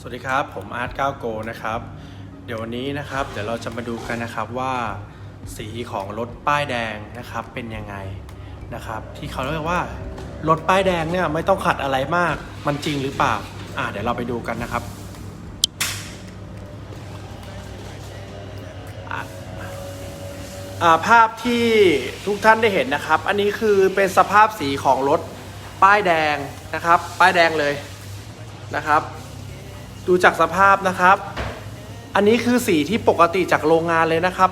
สวัสดีครับ ผมอาร์ตก้าวโกนะครับ เดี๋ยววันนี้นะครับ เดี๋ยวเราจะมาดูกันนะครับว่า สีของรถป้ายแดงนะครับเป็นยังไงนะครับ ที่เขาเรียกว่ารถป้ายแดงเนี่ยไม่ต้องขัดอะไรมากมันจริงหรือเปล่าอ่าเดี๋ยวเราไปดูกันนะครับาภาพที่ทุกท่านได้เห็นนะครับ อันนี้คือเป็นสภาพสีของรถป้ายแดงนะครับ ป้ายแดงเลยนะครับ ดูจากสภาพนะครับ อันนี้คือสีที่ปกติจากโรงงานเลยนะครับ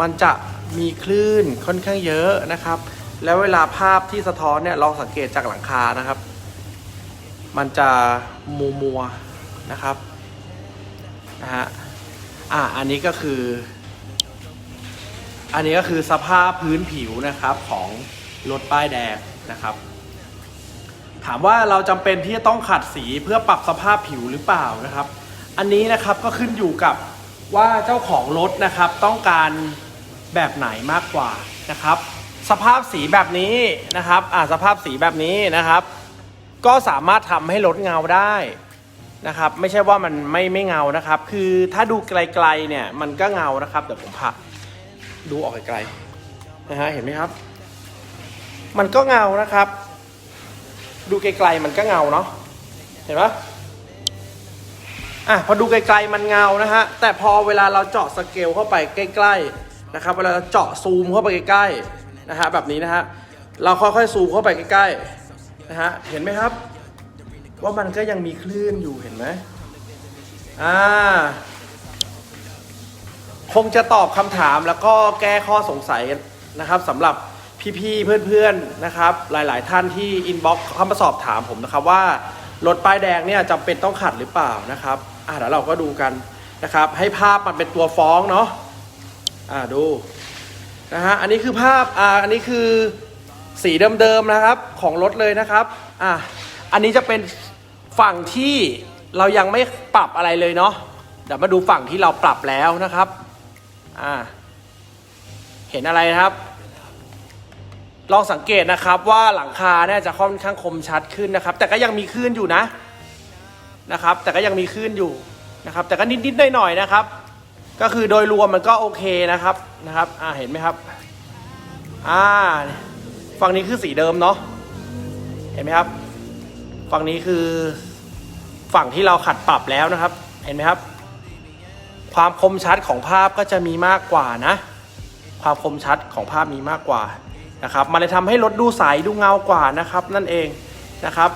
มันจะมีคลื่นค่อนข้างเยอะนะครับ แล้วเวลาภาพที่สะท้อนเนี่ยลองสังเกตจากหลังคานะครับ มันจะมัวมัวนะครับนะฮะอะอันนี้ก็คือ อันนี้ก็คือสภาพพื้นผิวนะครับของรถป้ายแดงนะครับ ถามว่าเราจำเป็นที่จะต้องขัดสีเพื่อปรับสภาพผิวหรือเปล่านะครับ อันนี้นะครับก็ขึ้นอยู่กับว่าเจ้าของรถนะครับต้องการแบบไหนมากกว่านะครับ สภาพสีแบบนี้นะครับอ่าสภาพสีแบบนี้นะครับ ก็สามารถทำให้รถเงาได้นะครับ ไม่ใช่ว่ามันไม่ไม่เงานะครับ คือถ้าดูไกลๆเนี่ยมันก็เงานะครับเดี๋ยวผมพาดูออกไกลๆนะฮะเห็นไหมครับ มันก็เงานะครับ ดูไกลๆมันก็เงาเนาะเห็นปะอะพอดูไกลๆมันเงานะฮะแต่พอเวลาเราเจาะสเกลเข้าไปใกล้ๆนะครับเวลาเราเจาะซูมเข้าไปใกล้ๆนะฮะแบบนี้นะฮะเราค่อยๆซูมเข้าไปใกล้ๆนะฮะเห็นไหมครับ ว่ามันก็ยังมีคลื่นอยู่เห็นไหมอ่าคงจะตอบคำถามแล้วก็แก้ข้อสงสัยนะครับสำหรับ พี่ๆเพื่อนๆนะครับ หลายๆท่านที่อินบ็อกซ์เข้ามาสอบถามผมนะครับว่ารถป้ายแดงเนี่ยจำเป็นต้องขัดหรือเปล่านะครับอ่าเดี๋ยวเราก็ดูกันนะครับ ให้ภาพมันเป็นตัวฟ้องเนาะอ่าดูนะฮะอันนี้คือภาพอ่าอันนี้คือสีเดิมๆนะครับของรถเลยนะครับอ่าอันนี้จะเป็นฝั่งที่เรายังไม่ปรับอะไรเลยเนาะเดี๋ยวมาดูฝั่งที่เราปรับแล้วนะครับอ่าเห็นอะไรครับ ลองสังเกตนะครับว่าหลังคาเนี่ยจะค่อนข้างคมชัดขึ้นนะครับ แต่ก็ยังมีคลื่นอยู่นะนะครับ แต่ก็ยังมีคลื่นอยู่นะครับ แต่ก็นิดๆหน่อยๆนะครับ ก็คือโดยรวมมันก็โอเคนะครับนะครับอ่าเห็นไหมครับอ่าฝั่งนี้คือสีเดิมเนาะเห็นไหมครับ ฝั่งนี้คือฝั่งที่เราขัดปรับแล้วนะครับ เห็นไหมครับ ความคมชัดของภาพก็จะมีมากกว่านะ ความคมชัดของภาพมีมากกว่า นะครับมันเลยทำให้รถดูใสดูเงากว่านะครับนั่นเองนะครับ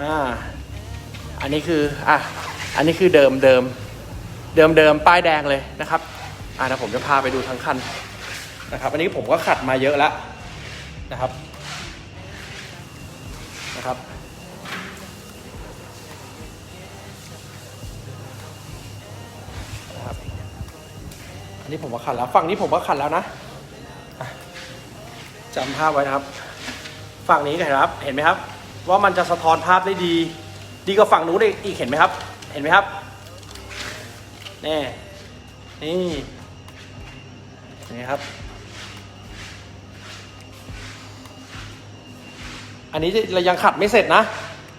อ่าอันนี้คืออะอันนี้คือเดิมเดิมเดิมเดิมป้ายแดงเลยนะครับอ่านะผมจะพาไปดูทั้งคันนะครับ อันนี้ผมก็ขัดมาเยอะแล้วนะครับนะครับอันนี้ผมก็ขัดแล้วฝั่งนี้ผมก็ขัดแล้วนะ จำภาพไว้นะครับ ฝั่งนี้เห็นไหมครับ เห็นไหมครับ ว่ามันจะสะท้อนภาพได้ดี ดีกว่าฝั่งนู้นอีกเห็นไหมครับ เห็นไหมครับนี่นี่นี่ครับ อันนี้เรายังขัดไม่เสร็จนะ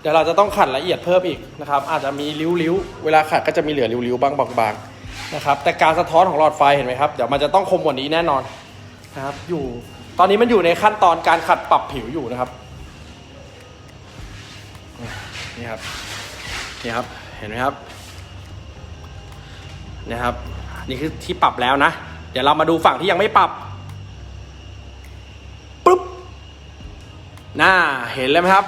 เดี๋ยวเราจะต้องขัดละเอียดเพิ่มอีกนะครับ อาจจะมีริ้วๆ เวลาขัดก็จะมีเหลือริ้วๆบ้างบางๆนะครับ แต่การสะท้อนของหลอดไฟเห็นไหมครับ เดี๋ยวมันจะต้องคมกว่านี้แน่นอนนะครับ อยู่ ตอนนี้มันอยู่ในขั้นตอนการขัดปรับผิวอยู่นะครับ นี่ครับ นี่ครับ เห็นไหมครับ นะครับ นี่คือที่ปรับแล้วนะ เดี๋ยวเรามาดูฝั่งที่ยังไม่ปรับ ปุ๊บน่าเห็นเลยไหมครับ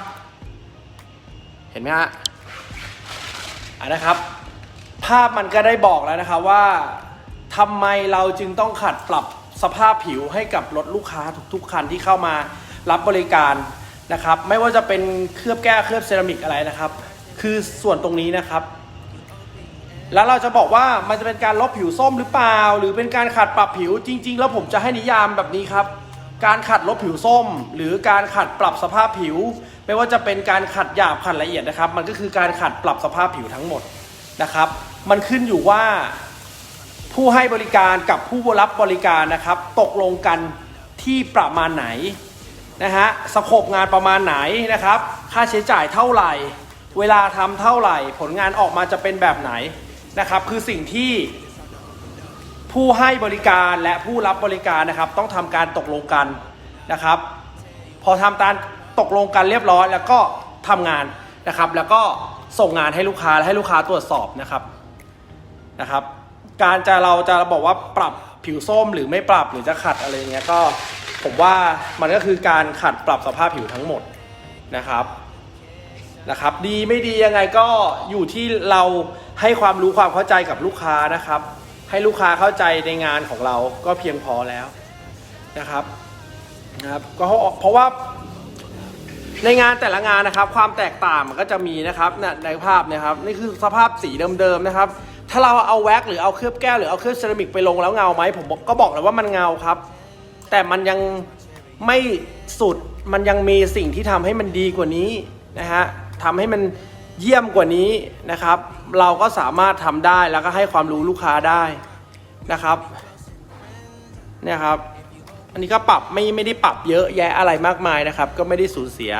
เห็นไหมฮะอะนะครับ ภาพมันก็ได้บอกแล้วนะครับว่าทำไมเราจึงต้องขัดปรับ สภาพผิวให้กับรถลูกค้าทุกๆคันที่เข้ามารับบริการนะครับ ไม่ว่าจะเป็นเคลือบแก้วเคลือบเซรามิกอะไรนะครับ คือส่วนตรงนี้นะครับ แล้วเราจะบอกว่ามันจะเป็นการลบผิวส้มหรือเปล่า หรือเป็นการขัดปรับผิวจริง ๆ แล้วผมจะให้นิยามแบบนี้ครับ การขัดลบผิวส้ม หรือการขัดปรับสภาพผิว ไม่ว่าจะเป็นการขัดหยาบขัดละเอียดนะครับ มันก็คือการขัดปรับสภาพผิวทั้งหมดนะครับ มันขึ้นอยู่ว่า ผู้ให้บริการกับผู้รับบริการนะครับ ตกลงกันที่ประมาณไหนนะฮะสโคปงานประมาณไหนนะครับ ค่าใช้จ่ายเท่าไหร่ เวลาทำเท่าไหร่ ผลงานออกมาจะเป็นแบบไหนนะครับ คือสิ่งที่ผู้ให้บริการและผู้รับบริการนะครับ ต้องทำการตกลงกันนะครับ พอทำตามตกลงกันเรียบร้อย แล้วก็ทำงานนะครับ แล้วก็ส่งงานให้ลูกค้าและให้ลูกค้าตรวจสอบนะครับนะครับ การจะเราจะบอกว่าปรับผิวส้มหรือไม่ปรับหรือจะขัดอะไรเงี้ยก็ผมว่ามันก็คือการขัดปรับสภาพผิวทั้งหมดนะครับนะครับ ดีไม่ดียังไงก็อยู่ที่เราให้ความรู้ความเข้าใจกับลูกค้านะครับ ให้ลูกค้าเข้าใจในงานของเราก็เพียงพอแล้วนะครับนะครับก็เพราะว่าในงานแต่ละงานนะครับ ความแตกต่างมันก็จะมีนะครับเนี่ยในภาพเนะครับ นี่คือสภาพสีเดิมๆนะครับ ถ้าเราเอาแว็กซ์หรือเอาเคลือบแก้วหรือเอาเคลือบเซรามิกไปลงแล้วเงาไหมผมก็บอกเลยว่ามันเงาครับ แต่มันยังไม่สุดมันยังมีสิ่งที่ทำให้มันดีกว่านี้นะฮะทำให้มันเยี่ยมกว่านี้นะครับ เราก็สามารถทำได้แล้วก็ให้ความรู้ลูกค้าได้นะครับเนี่ยครับ อันนี้ก็ปรับไม่ไม่ได้ปรับเยอะแยะอะไรมากมายนะครับ ก็ไม่ได้สูญเสีย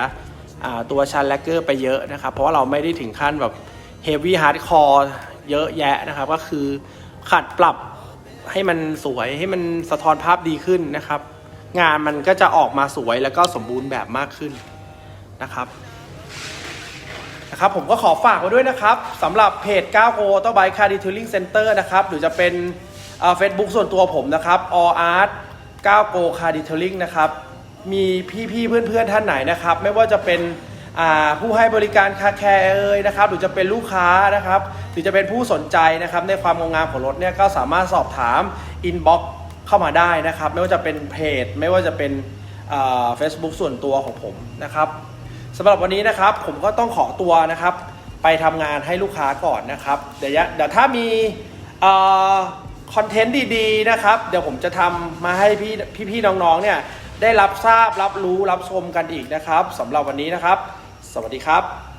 ตัวชันแลกเกอร์ไปเยอะนะครับ เพราะว่าเราไม่ได้ถึงขั้นแบบเฮฟวี่ฮาร์ดคอร์ เยอะแยะนะครับ ก็คือขัดปรับให้มันสวยให้มันสะท้อนภาพดีขึ้นนะครับ งานมันก็จะออกมาสวยแล้วก็สมบูรณ์แบบมากขึ้นนะครับนะครับผมก็ขอฝากไว้ด้วยนะครับสำหรับเพจ9 o Auto Bike Car Detailing Center นะครับ หรือจะเป็นเฟซบุ๊กส่วนตัวผมนะครับ All Art 9 Go Car Detailing นะครับ มีพี่ๆเพื่อนๆท่านไหนนะครับ ไม่ว่าจะเป็น ผู้ให้บริการคาแคร์เอ่ยนะครับหรือจะเป็นลูกค้านะครับหรือจะเป็นผู้สนใจนะครับในความงดงามของรถเนี่ยก็สามารถสอบถาม inbox เข้ามาได้นะครับ ไม่ว่าจะเป็นเพจ ไม่ว่าจะเป็นเฟซบุ๊กส่วนตัวของผมนะครับสำหรับวันนี้นะครับผมก็ต้องขอตัวนะครับ ไปทำงานให้ลูกค้าก่อนนะครับ เดี๋ยวเดี๋ยวถ้ามีคอนเทนต์ดีๆนะครับ เดี๋ยวผมจะทำมาให้พี่พี่ๆน้องๆเนี่ยได้รับทราบรับรู้รับชมกันอีกนะครับสำหรับวันนี้นะครับ สวัสดีครับ